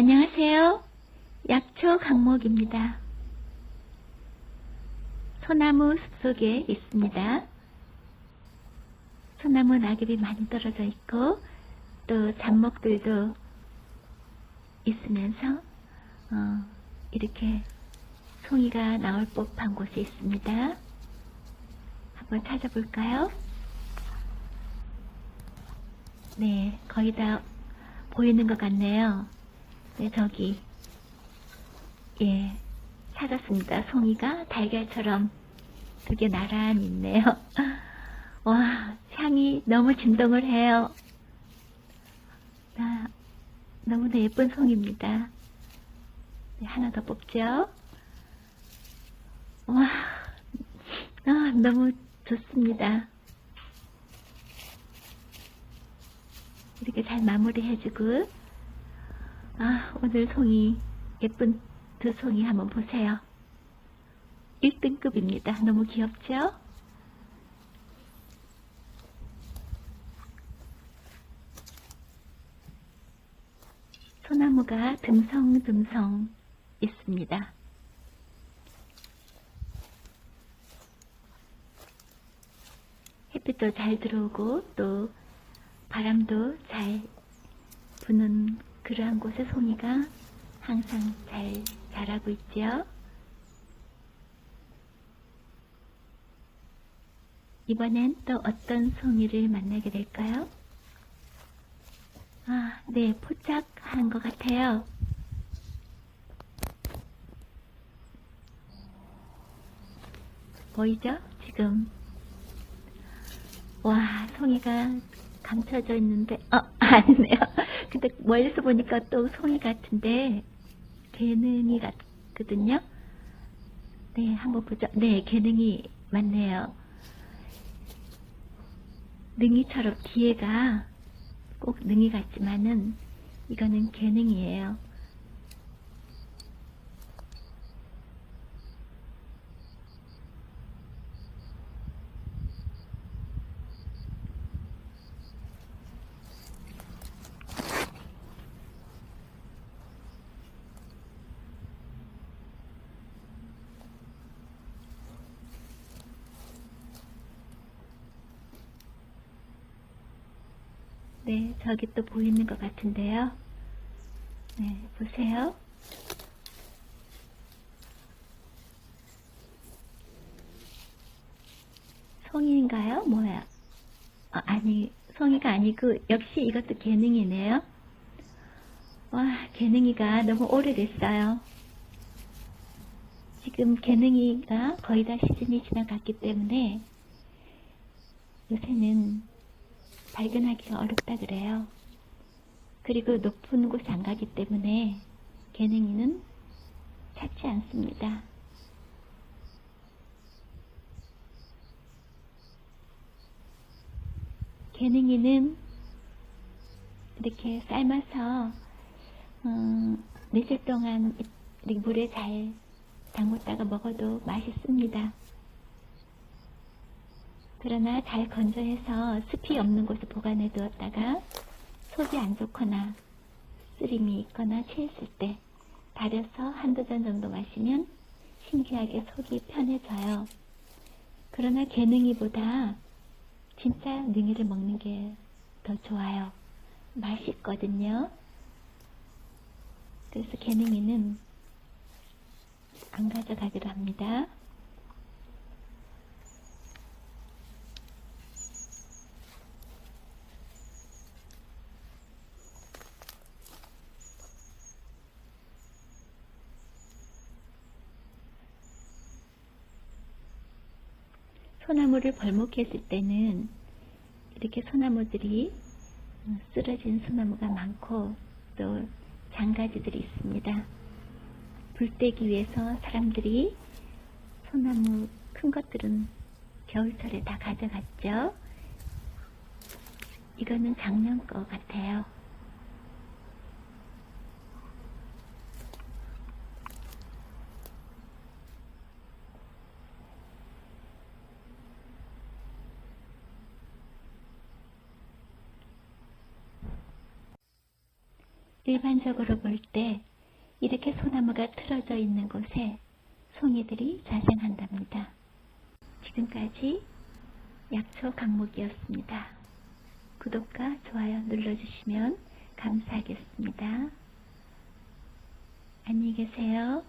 안녕하세요. 약초 강목입니다. 소나무 숲속에 있습니다. 소나무 낙엽이 많이 떨어져 있고 또 잡목들도 있으면서 어, 이렇게 송이가 나올 법한 곳에 있습니다. 한번 찾아볼까요? 네, 거의 다 보이는 것 같네요. 네, 저기. 예, 찾았습니다. 송이가 달걀처럼 두 개 나란히 있네요. 와, 향이 너무 진동을 해요. 아, 너무나 예쁜 송입니다. 네, 하나 더 뽑죠. 와, 아, 너무 좋습니다. 이렇게 잘 마무리해주고, 아, 오늘 송이, 예쁜 두 송이 한번 보세요. 1등급입니다. 너무 귀엽죠? 소나무가 듬성듬성 있습니다. 햇빛도 잘 들어오고 또 바람도 잘 부는 그러한 곳에 송이가 항상 잘 자라고 있죠. 이번엔 또 어떤 송이를 만나게 될까요? 아, 네, 포착한 것 같아요. 보이죠? 지금. 와, 송이가 감춰져 있는데, 어, 아니네요. 멀리서 보니까 또 송이 같은데, 개능이 같거든요. 네, 한번 보죠. 네, 개능이 맞네요. 능이처럼 뒤에가 꼭 능이 같지만은, 이거는 개능이에요. 네, 저기 또 보이는 것 같은데요. 네, 보세요. 송이인가요? 뭐야? 어, 아니, 송이가 아니고, 역시 이것도 개능이네요. 와, 개능이가 너무 오래됐어요. 지금 개능이가 거의 다 시즌이 지나갔기 때문에, 요새는 발견하기가 어렵다 그래요. 그리고 높은 곳 안 가기 때문에 개능이는 찾지 않습니다. 개능이는 이렇게 삶아서 음, 며칠 동안 물에 잘 담궜다가 먹어도 맛있습니다. 그러나 잘 건조해서 습이 없는 곳에 보관해 두었다가 속이 안 좋거나 쓰림이 있거나 체했을 때 달여서 한두 잔 정도 마시면 신기하게 속이 편해져요. 그러나 개능이보다 진짜 능이를 먹는 게 더 좋아요. 맛있거든요. 그래서 개능이는 안 가져가기로 합니다. 소나무를 벌목했을 때는 이렇게 소나무들이 어, 쓰러진 소나무가 많고 또 장가지들이 있습니다. 불 떼기 위해서 사람들이 소나무 큰 것들은 겨울철에 다 가져갔죠. 이거는 작년 거 같아요. 일반적으로 볼 때 이렇게 소나무가 틀어져 있는 곳에 송이들이 자생한답니다. 지금까지 약초 강목이었습니다. 구독과 좋아요 눌러주시면 감사하겠습니다. 안녕히 계세요.